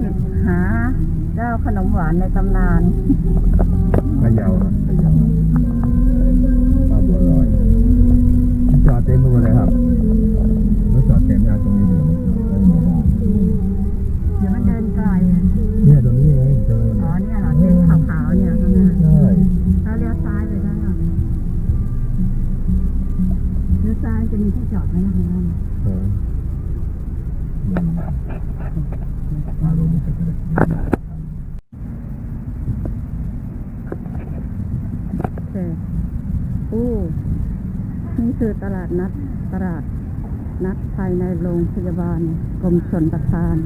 กิหาเจ้าขนมหวานในตำนานพะเยาครับพะเยาป้า นี่ก็ได้เอออู้นี่คือตลาดนัดตลาดนัดภายในโรงพยาบาลกรมชนประทาน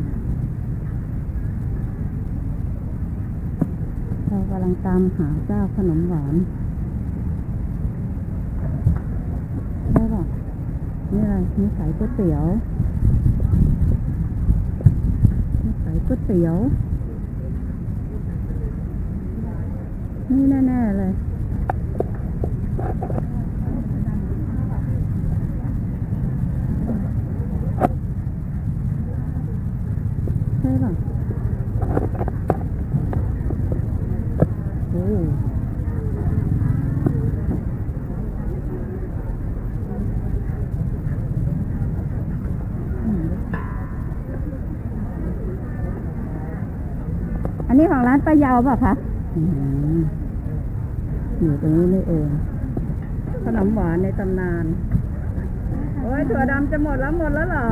เรากำลังตามหาเจ้าขนมหวานใช่ป่ะนี่อะไรมีขายก๋วยเตี๋ยวมีขาย ก๋วยเตี๋ยว นี่แน่ ๆ เลย ใช่ป่ะโอ้อั นนี้ของร้านป้ายาวป่ะคะอืมอยู่ตรงนี้นี่เองขนมหวานในตำนาน โอ้ยถั่วดำจะหมดแล้วหมดแล้วเหรอ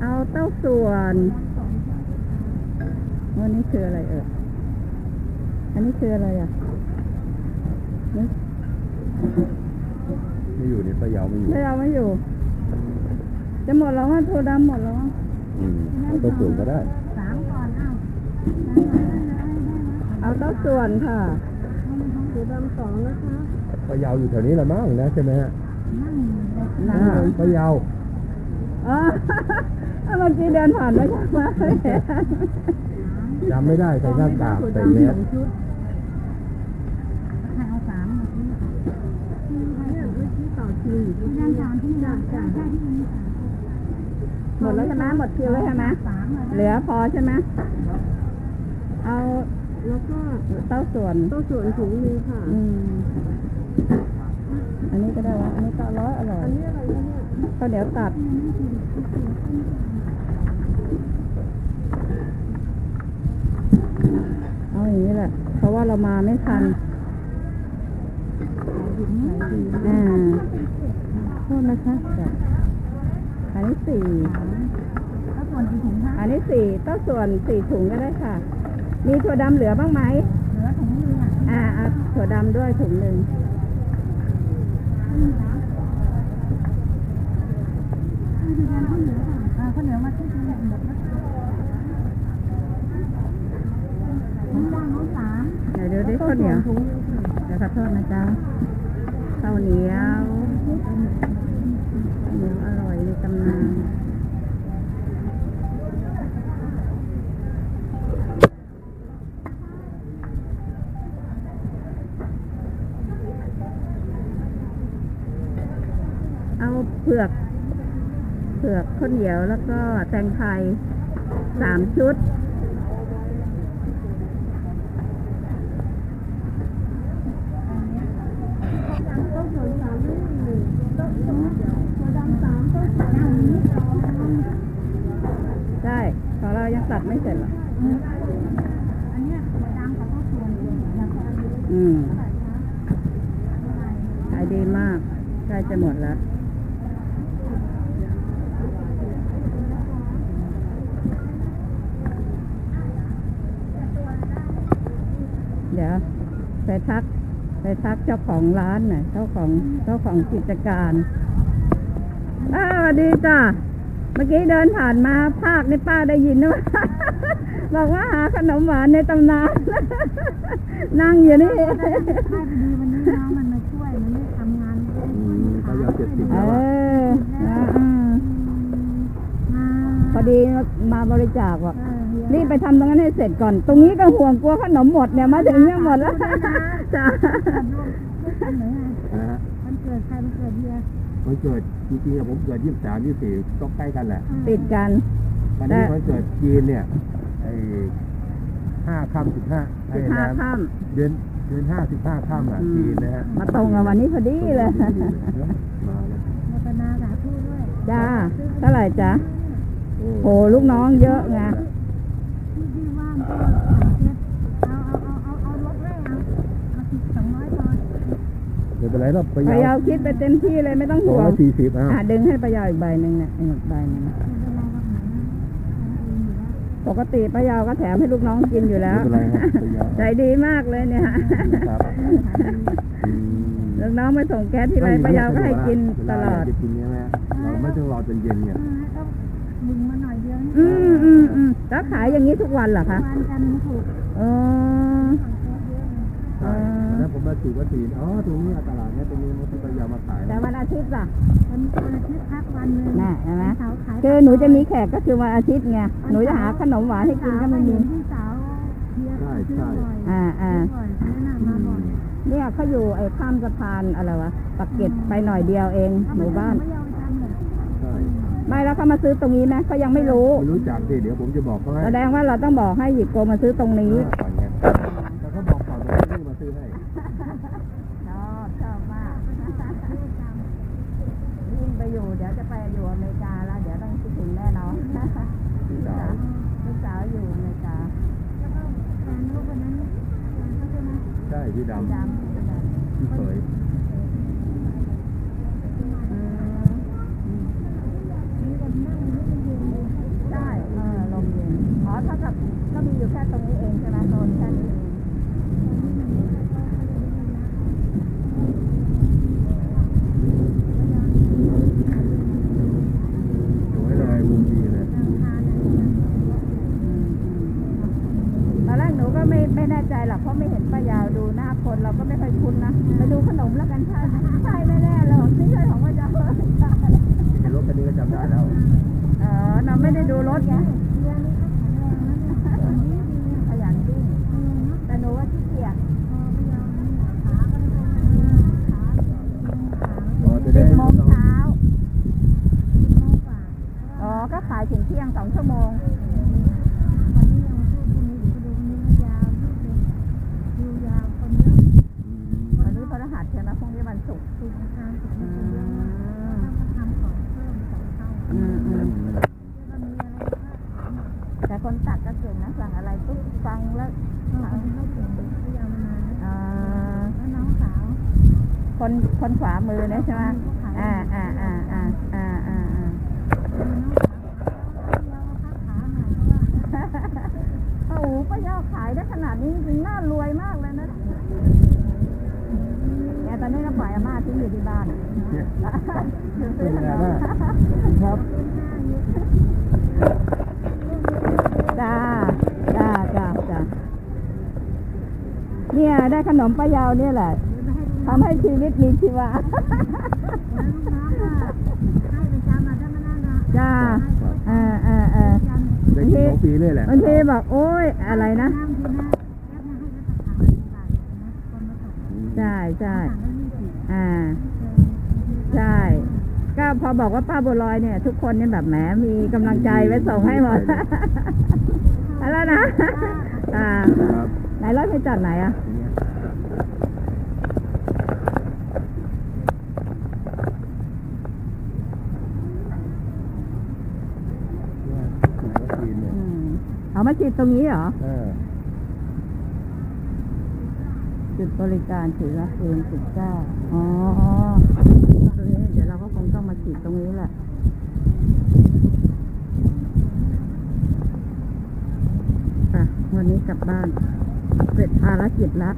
เอาเต้าส่วนวันนี้คืออะไรเอ่ยอันนี้คืออะไรอะนี่ไม่อยู่นี่พะเยาไม่อยู่ไม่เอาไม่อยู่ จะหมดแล้วว่าถั่วดำหมดแล้วอะอืมเอาตัวส่วนก็ได้ สามก่อนเอาเอาเต้าส่วนค่ะถั่วดำสองนะคะพะเยาอยู่แถวนี้แหละมั้งนะใช่ไหมฮะนั่งอ่าเลยพะเยาอ๋อเมื่อกี้เดินผ่านไม่ใช่ไหมจำไม่ได้ใส่หน้ากากใส่แมสเอาสามเนี่ยเมื่อกี้ต่อคิวอยู่ที่ด้านสามที่จ้าจ้า หมดแล้วใช่ไหมหมดคิวแล้วใช่ไหมเหลือพอใช่ไหมเอาแล้วก็เต้าส่วนเต้าส่วนถุงนึงค่ะอืมอันนี้ก็ได้วะอันนี้ก็อร่อยอร่อยอันนี้อะไรเนี่ยข้าวเหนียวตัดเอาอย่างนี้แหละ เพราะว่าเรามาไม่ทันอ่าโทษนะคะแบบ อันนี้สี่อันนี้สี่ต้าส่วนสี่ถุงก็ได้ค่ะ มีถั่วดำเหลือบ้างไหมเหลือถุงนึงอ่าเอาถั่วดำด้วยถุงหนึ่งข้าวเหนียวมาที่หมดแล้วเดี๋ยวดูดิข้าวเหนียวเดี๋ยวขอโทษนะจ๊ะข้าวเหนียวข้าวเหนียวอร่อยในตำนานเอาเผือกเผือกข้าวเหนียวแล้วก็แตงไทยสามชุดใช่ของเรายังตัดไม่เสร็จหรอกอืมขายดีมากใกล้จะหมดแล้ว เดี๋ยว ไปทักไปทักเจ้าของร้านหน่อยเจ้าของเจ้าของกิจการอ้าวสวัสดีจ้าเมื่อกี้เดินผ่านมาภาคนี่ป้าได้ยินว่าบอกว่าหาขนมหวานในตำนานนั่งอยู่นี่ใช่พอดีวันนี้น้องมันมาช่วยมันไม่ทำงานอืมพะเยาเจ็ดสิบเอแล้วอะออ่าอ่ามาพอดีมาบริจาคบอกเออเฮีย รีบไปทำตรงนั้นให้เสร็จก่อน ตรงนี้ก็ห่วงกลัวขนมหมดเนี่ยมาถึงเนี่ยหมดแล้วจ้าร่วมช่วยกันหน่อยไงนะฮะมันเกิดใครมันเกิดเฮียวันเกิดจริงๆอะผมเกิดยี่สิบสามยี่สิบสี่ก็ใกล้กันแหละติดกันตอนนี้แต่วันเกิดจีนเนี่ยไอ้ห้าค่ำสิบห้าสิบห้าค่เดือนเดือนห้าสิบห้าค่ำอะอืมจีนนะฮะำมาตรงกับวันนี้พอดีเลยมาแล้วโมทนาสาธุด้วยจ้าเท่าไหร่จ๊ะโอ้โหลูกน้องเยอะไง ที่ที่ว่างก็เดเอาเอาเอาเอาเอารถเลยเอาเอาสิบสองร้อยพอไม่เป็นไรหรอกไปปะยาวคิดไปเต็มที่เลยไม่ต้องสอห่วร้งอยสี่สิบอะอะดึงให้ปะยาวอีกใบหนึ่งเนี่ยอีกใบหนึ่งไม่เป็นไรหรอกหนูปกติปะยาวก็แถมให้ลูกน้องกินอยู่แล้วไม่เป็นไรครับไปยาวใจดีมากเลยเนี่ย ครับอืมลูกน้องไปส่งแก๊สที่ไรปะยาวก็ให้กินตลอด เวาจะกินใช่ไหมเราไม่ต้องรอจนเย็นเออต้อง มึงมาหน่อยเดียวนี่อืมอืมอืมแล้วขายอย่างนี้ทุกวันเหรอคะวันจันทร์ถูกอ๋อของเยอะเลยใช่แล้วผมมาฉีดวัคซีนอ๋อตรงนี้ตลาดเนี้ยตรงนี้มันที่พยายามมาขายแต่วันอาทิตย์ล่ะวันวันอาทิตย์พักวันหนึ่งน่ะเห็นไหมเสาร์ขายคือหนูจะมีแขกก็คือวันอาทิตย์ไงหนูจะหาขนมหวานให้กินก็ไม่มีพี่สาวเฮียซื้อบ่อยอ่าอ่าซื้อบ่อยซื้อหนักมาบ่อยเนี่ยเขาอยู่ไอ้ข้ามสะพานอะไรวะปักเกร็ดไปหน่อยเดียวเองหมู่บ้าน ไม่แล้วเขามาซื้อตรงนี้ไหมเขายังไม่รู้ไม่รู้จักดิเดี๋ยวผมจะบอกเขาให้แสดงว่าเราต้องบอกให้หยิบโกมาซื้อตรงนี้ ก่อนไงแต่เขาบอกก่อนผมจะมาซื้อให้ ชอบชอบมากยิ่งไปอยู่เดี๋ยวจะไปอยู่อเมริกาแล้ว เดี๋ยวต้องคิดถึงแน่นอนพี่สาวลูกสาวอยู่อเมริกาแล้วก็แฟนลูกคนนั้นแฟนเขาใช่ไหมใช่พี่ดดำดำำพี่เผย อืม มีคนนั่งนี่มันเย็นเลย ใช่เออลมเย็นอ๋อถ้ากับก็มีอยู่แค่ตรงนี้เองใช่ไหมโซนแค่นี้เอง สวยเลยวงดีเลย ตอนแรกหนูก็ไม่ไม่แน่ใจหรอกเพราะไม่เห็นป้ายาวดูหน้าคนเรา ก็ไม่ค่อยคุ้นนะไปดูขนมแล้วกันใช่ไหมใช่แน่ๆเลยไม่ใช่ของป้ายาวเห็นรถคันนี้ก็จำได้แล้ว เออเราไม่ได้ดูรถไงเรื่องนี้ก็แข็งแรงแล้วเนี่ยคนนี้ดีขยันวิ่งเออเนาะแต่หนูว่าขี้เกียจ พอไม่ยอมขาก็ไม่ตรงขาขา อ๋อจะได้ สิบโมงเช้า สิบโมงกว่า อ๋อก็ขายถึงเที่ยงสองชั่วโมง วันนี้ยังพูดพรุ่งนี้เดี๋ยวไปดูพรุ่งนี้มันยาวยืดเลยดูยาวคนเยอะ วันนี้พฤหัสใช่ไหมพรุ่งนี้วันศุกร์ ถูกทางถูกคนเยอะมากต้องทำของเพิ่มสองเท่า อืมอืม แล้วก็มีอะไรก็ แต่ คนตัดก็เก่งนะสั่งอะไรปุ๊บฟังแล้วเออคนเขาเก่งเขายาวมานานอ่าแล้วน้องสาว คนคนขวามือเนี่ยใช่ไหมอ่าอ่าอ่าอ่าอ่าอ่าอ่าน้องสาวเราพักขาหน่อยเพราะว่าโอ้โหป้าเจ้าขายได้ขนาดนี้จริงๆน่ารวยมากเลยนะเนี่ยตอนนี้เราปล่อยอาม่าทิ้งอยู่ที่บ้านเนี่ยซื้อเป็นขไงนมบ้างครับ จ้าจ้าจ้าจ้าเนี่ยได้ขนมป้ายาวเนี่ยแหละทำให้ชีวิตมีชีวาแล้วลูกน้องก็ให้ประจำอะถ้ามานั่งอะจ้าเออเออเออประจำได้กินของฟรีเลยแหละบางทีบอกโอ๊ยอะไรนะน้ำทีนะแอปนะให้ก็จะถามอะไรนะคนมาส่งใช่ใช่ถามได้ยี่สิบอ่าใช่ ก็พอบอกว่าป้าบัวลอยเนี่ย ทุกคนเนี่ยแบบแหมมีกำลังใจไว้ส่งให้หมดอะไรนะ อ่า ครับไหนรถไปจอดไหนอะ เนี่ยฉีดวัคซีนเนี่ยอืมเอามาฉีดตรงนี้เหรอ เออจุดบริการฉีดวัคซีนสิบเก้าอ๋อ ต้องมาฉีดตรงนี้แหละอะวันนี้กลับบ้าน เสร็จภารกิจแล้ว